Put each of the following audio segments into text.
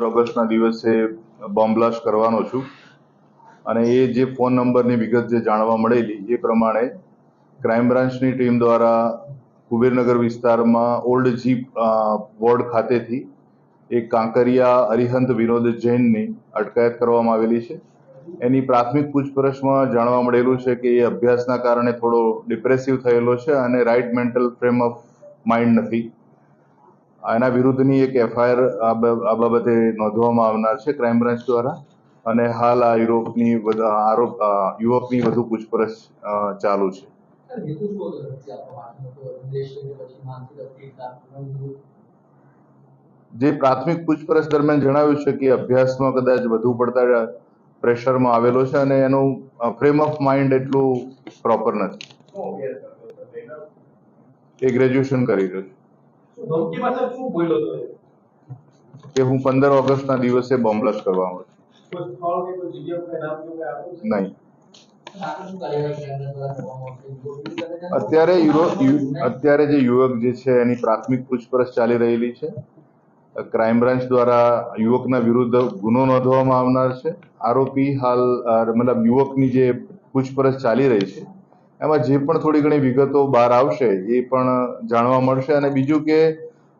પંદર ઓગસ્ટના દિવસે બોમ્બ બ્લાસ્ટ કરવાનો છું. અને એ જે ફોન નંબરની વિગત જે જાણવા મળેલી, એ પ્રમાણે ક્રાઇમ બ્રાન્ચની ટીમ દ્વારા કુબેરનગર વિસ્તારમાં ઓલ્ડ જીપ વોર્ડ ખાતેથી એક કાંકરિયા અરિહંત વિનોદ જૈનની અટકાયત કરવામાં આવેલી છે. એની પ્રાથમિક પૂછપરછમાં જાણવા મળેલું છે કે એ અભ્યાસના કારણે થોડો ડિપ્રેસિવ થયેલો છે અને right mental frame of mind નથી. એના વિરુદ્ધની એક એફઆઈઆર આ બાબતે નોંધવામાં આવનાર છે ક્રાઇમ બ્રાન્ચ દ્વારા અને હાલ આ યુરોપની આરોપ યુવકની વધુ પૂછપરછ ચાલુ છે. જે પ્રાથમિક પૂછપરછ દરમિયાન જણાવ્યું છે કે અભ્યાસમાં કદાચ વધુ પડતા પ્રેશરમાં આવેલો છે અને એનું ફ્રેમ ઓફ માઇન્ડ એટલું પ્રોપર નથી. એ ગ્રેજ્યુએશન કરી રહ્યો છે. ધમકી પાછળ શું બોલ્યો હતો કે હું પંદર ઓગસ્ટના દિવસે બોમ્બ બ્લાસ્ટ કરવા આપ્યું છું. નહીં? અત્યારે યુરો અત્યારે જે યુવક જે છે એની પ્રાથમિક પૂછપરછ ચાલી રહેલી છે. ક્રાઇમ બ્રાન્ચ દ્વારા યુવકના વિરુદ્ધ ગુનો નોંધવામાં આવનાર છે. આરોપી હાલ મતલબ યુવકની જે પૂછપરછ ચાલી રહી છે એમાં જે પણ થોડી ઘણી વિગતો બહાર આવશે એ પણ જાણવા મળશે. અને બીજું કે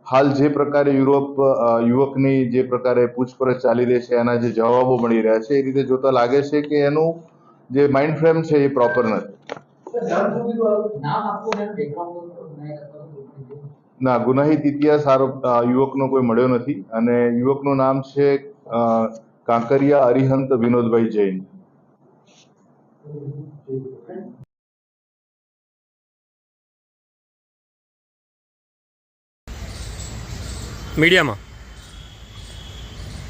હાલ જે પ્રકારે યુરોપ યુવકની જે પ્રકારે પૂછપરછ ચાલી રહી છે એના જે જવાબો મળી રહ્યા છે એ રીતે જોતા લાગે છે કે એનું જે માઇન્ડ ફ્રેમ છે એ પ્રોપર નથી. ના ગુનાહિત ઇતિહાસ યુવકનો કોઈ મળ્યો નથી. અને યુવકનું નામ છે કાંકરિયા અરિહંત વિનોદભાઈ જૈન. મીડિયામાં.